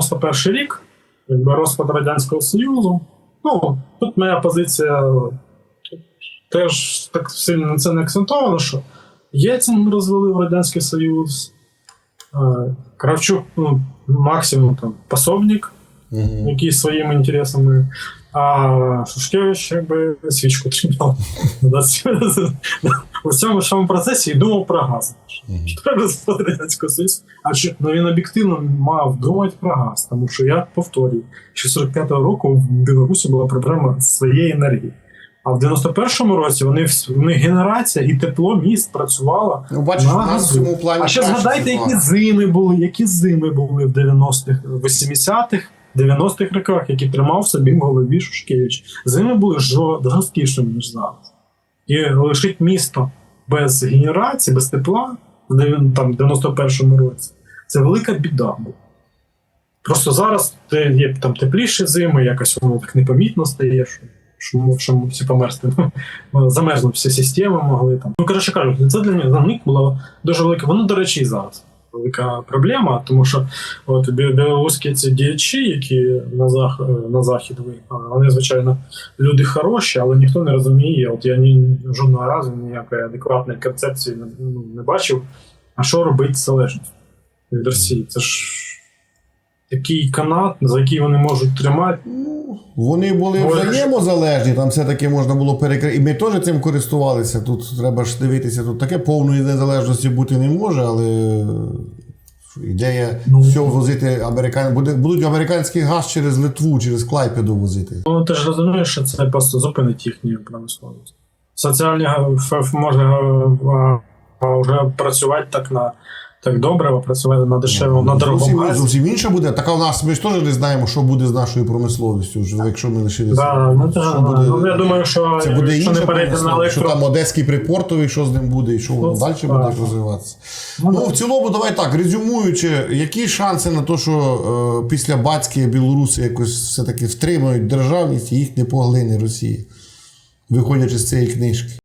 91 рік, якби розпад Радянського Союзу. Ну, тут моя позиція теж так сильно на це не акцентована, що Єцин розвалив Радянський Союз, е, Кравчук, ну, максимум там пособник, Мгм. який своїми інтересами, а Шушкевич якби свічку тримав у цьому всьому процесі і думав про газ. Що розпад Радянського Союзу. А чи ну він об'єктивно мав думати про газ, тому що я повторюю, що 45-го року в Білорусі була проблема своєї енергії. А в 91-му році вони вс- вони генерація і тепло міст працювала. Ну, бачиш, на у нас в газу. цьому плані. А ще згадайте, які зими були, які зими були в 90-х, 80-х, 90-х роках, які тримав собі в голові Шушкевич. Зими були жо- жорсткішими, ніж зараз. І лишить місто без генерації, без тепла в 91-му році. Це велика біда була. Просто зараз є там тепліші зими, якось воно так непомітно стає, що, що, що всі померзли. Замерзли всі системи могли там. Ну, коротше кажуть, це для них, було дуже велике. Воно, до речі, зараз велика проблема, тому що от білоруські ці діячі, які на, зах, на захід виїхали, вони, звичайно, люди хороші, але ніхто не розуміє. От я ні жодного разу ніякої адекватної концепції не, ну, не бачив. А що робити з залежністю від Росії? Це ж такий канат, за який вони можуть тримати. Ну, Вони були взаємозалежні, там все-таки можна було перекрити. І ми теж цим користувалися. Тут треба ж дивитися, тут таке повної незалежності бути не може, але ідея Ну. все возити американ... будуть американський газ через Литву, через Клайпеду возити. Ну ти ж розумієш, що це просто зупинить їхню промисловість. Соціальні га- ФФ може а, а, вже працювати так на так добре, працювати на дешевому, на дорогому Зовсім, газі. зовсім інша буде. Така у нас ми ж теж не знаємо, що буде з нашою промисловістю, якщо ми лишилися. Да, ну, Що буде- ну, я думаю, що Це буде на промисловість, що там Одеський припортовий, що з ним буде, і що воно Ну, далі так. буде розвиватися. Ну, Ну, в цілому, давай так, резюмуючи, які шанси на те, що е, після батьки білоруси якось все-таки втримають державність і їх не поглине Росія, виходячи з цієї книжки?